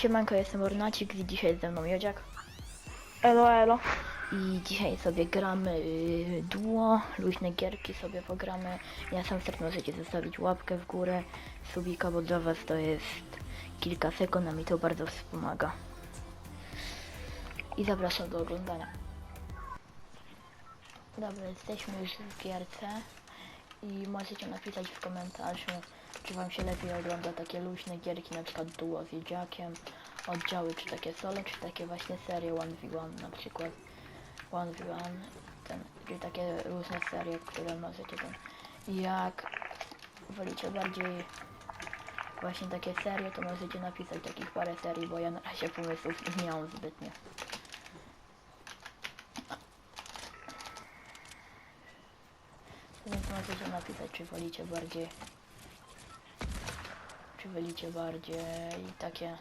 Siemanko, jestem Ornacik i dzisiaj ze mną Jodziak. Elo, elo. I dzisiaj sobie gramy y, duo, luźne gierki sobie pogramy. Na sam start możecie zostawić łapkę w górę, subika, bo dla was to jest kilka sekund, a mi to bardzo wspomaga. I zapraszam do oglądania. Dobra, jesteśmy już w gierce i możecie napisać w komentarzu, czy wam się lepiej ogląda takie luźne gierki, na przykład duo z jedziakiem, oddziały, czy takie solo, czy takie właśnie serie 1v1 na przykład. 1v1, ten, czyli takie różne serie, które możecie ten. Jak wolicie bardziej właśnie takie serie, to możecie napisać takich parę serii, bo ja na razie pomysłów nie miałam zbytnio. Więc możecie napisać, czy wolicie bardziej czy wolicie bardziej takie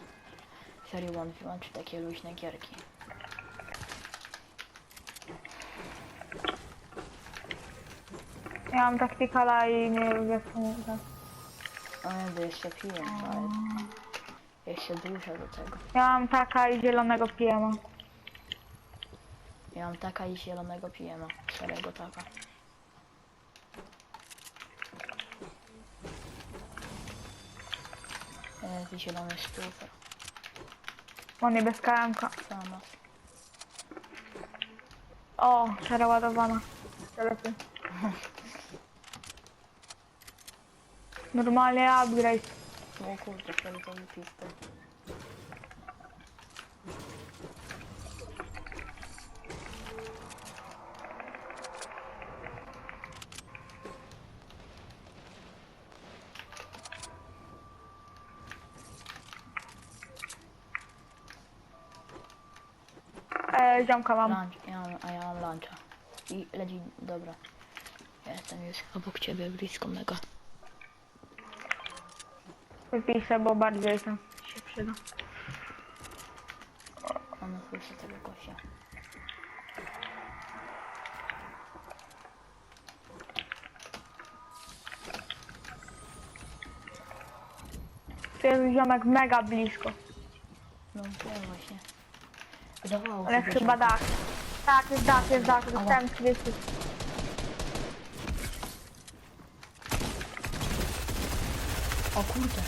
serie 1v1, czy takie luźne gierki. Ja mam taktykala i nie lubię co mówię. O jakby jeszcze piłem, ale jeszcze dużo do tego. Ja mam taka i zielonego pijema. Ja mam taka i zielonego pijema, szarego taka. Jest i zielony sztucer, O, niebieska jamka. sama. O, szara ładowana. Telefon. Normalnie upgrade. O kurde, fioletowy pistol. E, ziomka mam. Lunch, ja mam, a ja mam luncha. I leci, dobra. Ja jestem już obok ciebie, blisko mego. Wypiszę, bo bardziej tam się przyda. Ona słyszy tego gościa. Tu jest ziomek mega blisko. No wiem właśnie. Wydawało Ale chyba się- dach. Tak, jest dach, jest dach. Dostałem 30. O kurde.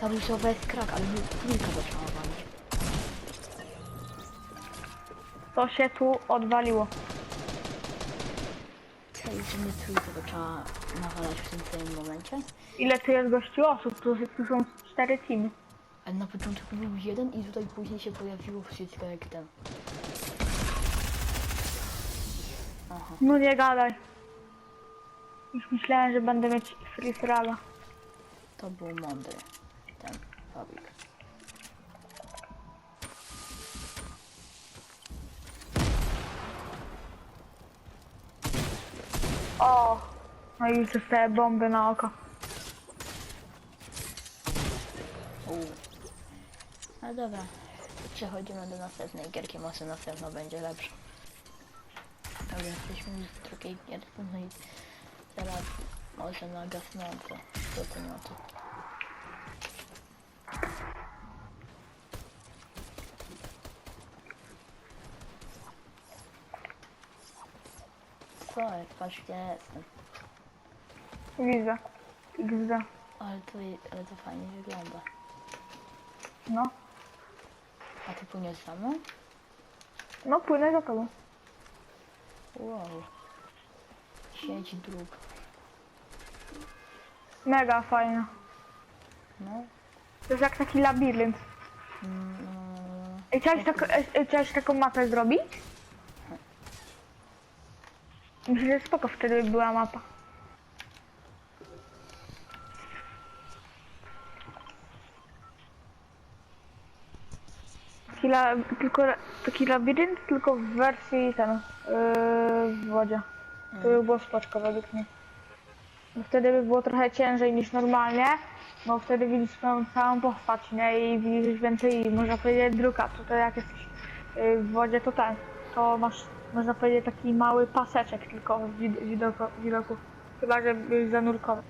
Tam już jest krak, ale trójka zaczęła walić. To się tu odwaliło. Czekaj, że mnie trójka zaczęła nawalać w tym samym momencie. Ile tu jest gości osób? Tu, tu są cztery teamy. Ale na początku był jeden i tutaj później się pojawiło wszystko jak ten. Aha. No nie gadaj. Już myślałem, że będę mieć free frala. To był mądry. Ten fabryk. O! No i już dostaję bomby na oko. No dobra. Przechodzimy do następnej gierki, może następna będzie lepsza. Dobra, jesteśmy już w drugiej gierce, no i teraz może na gasnąco. Co to no to? Co jest? Patrz gdzie jestem. Widzę. XD. Ale to, ale to fajnie wygląda. No. A ty płyniesz za mną? No płynę za tobą. Wow. Sieć dróg. Mega fajna. No. To jest jak taki labirynt. Mm, Ej, chciałeś, tak, ej, chciałeś taką mapę zrobić? Myślę, że spoko wtedy by była mapa. Taki, la, tylko, taki labirynt, tylko w wersji ten, yy, w wodzie. To by było spoczko według mnie. Bo wtedy by było trochę ciężej niż normalnie, bo wtedy widzisz swoją całą postać, nie? I widzisz więcej, można powiedzieć, druka. Tutaj jak jesteś yy, w wodzie, to ten, to masz, można powiedzieć, taki mały paseczek tylko w wid- widoku, widoku. Chyba, zanurkował.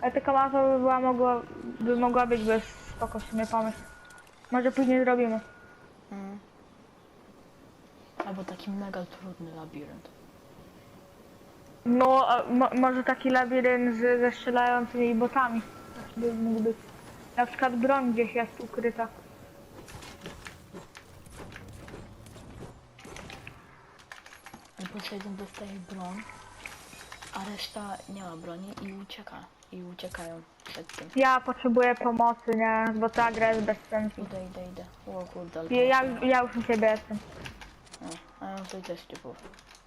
Ale taka mapa by była mogła, by mogła być bez spoko w sumie pomysł. Może później zrobimy. Mm. Albo taki mega trudny labirynt. No, a mo, może taki labirynt z, ze strzelającymi botami. Też by mógł być. Na przykład broń gdzieś jest ukryta. Jeden dostaje broń, a reszta nie ma broni i ucieka. I uciekają przed tym. Ja potrzebuję pomocy, nie? Bo ta gra jest bez sensu. Idę, idę, idę. O kurde, ale... Ja, ja, ja już u siebie jestem. O, a ja tutaj też typów.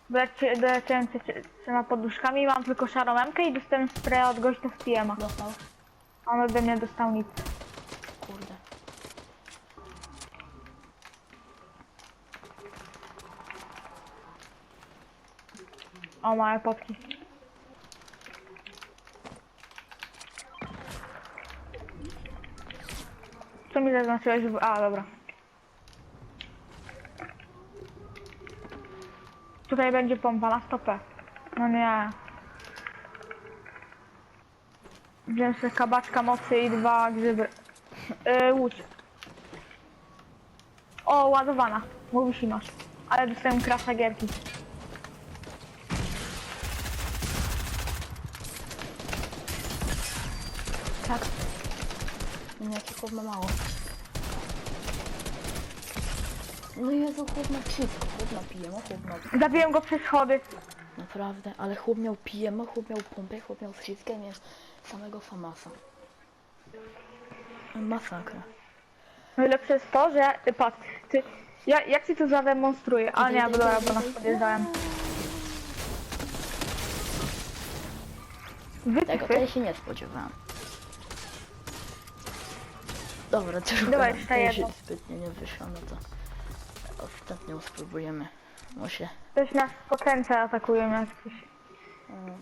Doleci- Doleciałem trze- trzema poduszkami, mam tylko szarą memkę i dostałem spray od gościa z PM-a. Dostał? On ode mnie dostał nic. Kurde. O, małe potki. Co mi zaznaczyłeś? w- A, dobra. Tutaj będzie pompa na stopę. No nie. Wziąłem sobie kabaczka mocy i dwa grzyby. Yy, łódź. O, ładowana. Mówisz i masz. Ale dostałem krasa gierki. Tak. Nie, jaki chłop ma mało. No Jezu, chłop ma wszystko. Chłop ma pijemo, chłop ma... Zabiłem go przez schody. Naprawdę, ale chłop miał pijemo, chłop miał pompę, chłop miał wszystkie, miał samego famasa. Masakra. Najlepsze jest to, że ty patrz, ty, ja, jak ci to zademonstruję? A nie, bo dobra, bo nas podjeżdżałem. Tego to ja Wytyfy. się nie spodziewałam. Dobra, to już Dawaj, chyba jeszcze już jedno. zbytnio nie wyszło, no to ostatnią spróbujemy. Muszę. Ktoś nas po kręce atakuje jak coś. Mm.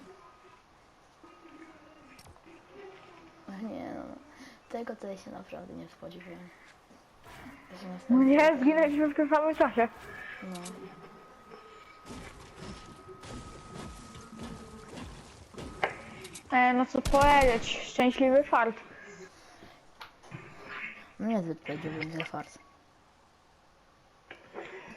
Nie no, tego ja się naprawdę nie spodziewałem. Że nas No tak- nie, zginęliśmy w tym samym czasie. No. E, no co powiedzieć, szczęśliwy fart. No niezbyt powiedziałbym, że fart.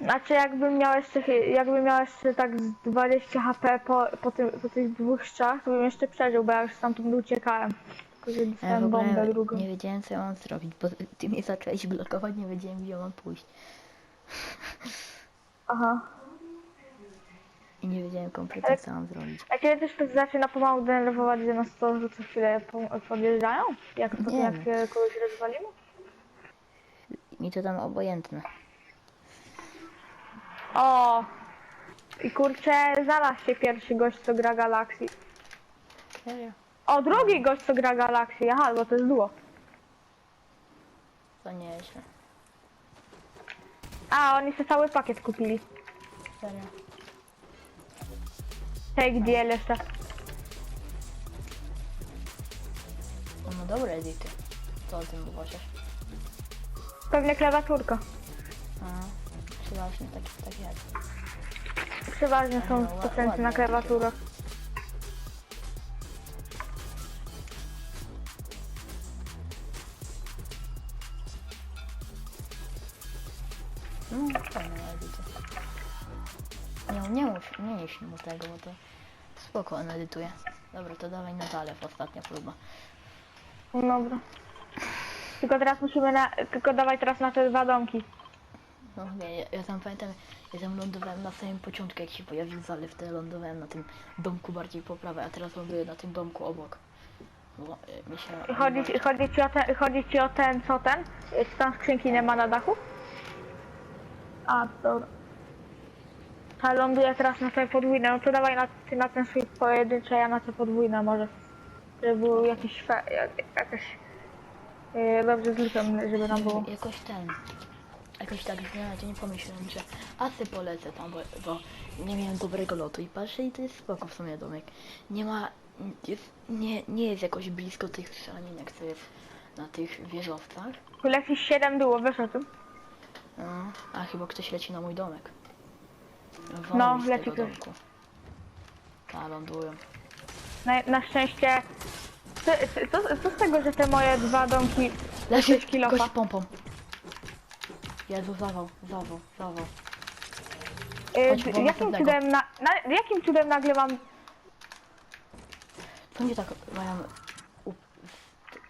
Znaczy jakbym miał jeszcze, jakbym miał jeszcze tak z 20 HP po, po, tym, po tych dwóch strzach, to bym jeszcze przeżył, bo ja już stamtąd uciekałem. Tylko, że Ja dostałem bombę ogóle drugą. nie wiedziałem co ja mam zrobić, bo ty mnie zacząłeś blokować, nie wiedziałem gdzie mam pójść. Aha. I nie wiedziałem kompletnie co mam zrobić. A ciebie też to zaczyna pomału denerwować, że nas to, że co chwilę po- podjeżdżają? Jak jak kogoś rozwalimy? Mi to tam obojętne. O! I kurczę, znalazł się pierwszy gość, co gra Galaxy. Serio? O, drugi gość, co gra Galaxy. Aha, bo to jest duo. To nieźle. A, oni sobie cały pakiet kupili. Serio? Take deal jeszcze. On ma dobre edyty. Co o tym uważasz? Pewnie klawiaturka. A, przeważnie tak, tak jest. Przeważnie są No, Ła- ładnie na takie. klawiaturach. No, fajne edyty. Nie, nie mów, nie nieś mu tego, bo to spoko on edytuje. Dobra, to dawaj na zalew, ostatnia próba. No Dobra. Tylko teraz musimy na... Tylko dawaj teraz na te dwa domki. No nie, ja, ja tam pamiętam, ja tam lądowałem na samym początku, jak się pojawił zalew, to ja lądowałem na tym domku bardziej po prawej, a teraz ląduję na tym domku obok. Bo y, mi się... Chodzi, ci- chodzi, ci o ten, chodzi ci o ten, co ten? Czy tam skrzynki nie ma na dachu? A, dobra. A ląduję teraz na te podwójne, no to dawaj na, ty na ten swój pojedynczy, a ja na te podwójne może. Żeby był jakiś fe, jak, jakaś... Yy, dobrze zliczam, żeby tam było. Jakoś ten... Jakoś tak z dnia na dzień pomyślałem, że asy polecę tam, bo, bo nie miałem dobrego lotu i patrzę i to jest spoko w sumie domek. Nie ma... Jest, nie, nie jest jakoś blisko tych strzelaninek, co jest na tych wieżowcach. Tu jakiś 7 było, wiesz o tym? No, a chyba ktoś leci na mój domek. No, z leci tego ktoś. domku. A, lądują. Na, na szczęście Ty, co, co z tego, że te moje dwa domki Leży, sześć kilofa? gość pompą. Jezu, zawał, zawał, zawał. Y, Chodź, bo jakim, następnego. cudem na, na, jakim cudem nagle mam... Co nie tak mają... U...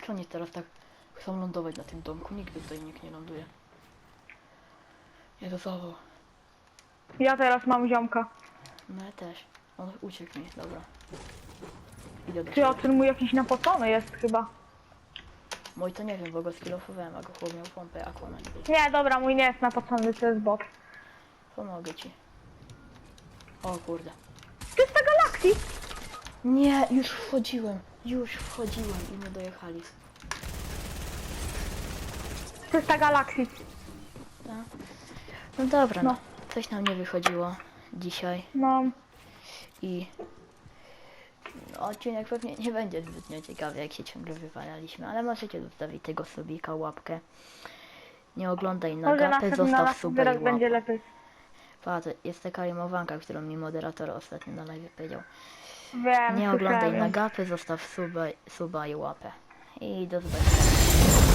Co nie teraz tak chcą lądować na tym domku? Nigdy tutaj nikt nie ląduje. Jezu, zawał. Ja teraz mam ziomka. No ja też. On uciekł mi, dobra. Idę do o ciebie. ten mój jakiś napocony jest chyba? Mój to nie wiem, bo go skillofowałem, a go chłop miał pompę Aquaman. Nie, dobra, mój nie jest napocony, to jest bot. Pomogę ci. O kurde. To jest ta galaksji! Nie, już wchodziłem. Już wchodziłem i nie dojechali. To jest ta galaksji. Tak? No dobra, no. No. Coś nam nie wychodziło dzisiaj No, i odcinek pewnie nie będzie zbytnio ciekawy, jak się ciągle wywalaliśmy, ale możecie zostawić tego subika, łapkę. Nie oglądaj na może gapę, zostaw suba i teraz łapkę. będzie lepiej. Patrz, jest taka rymowanka, którą mi moderator ostatnio na live powiedział. Wiem, Nie oglądaj słyszałem. na gapy, zostaw suba, suba i łapę. I do zobaczenia.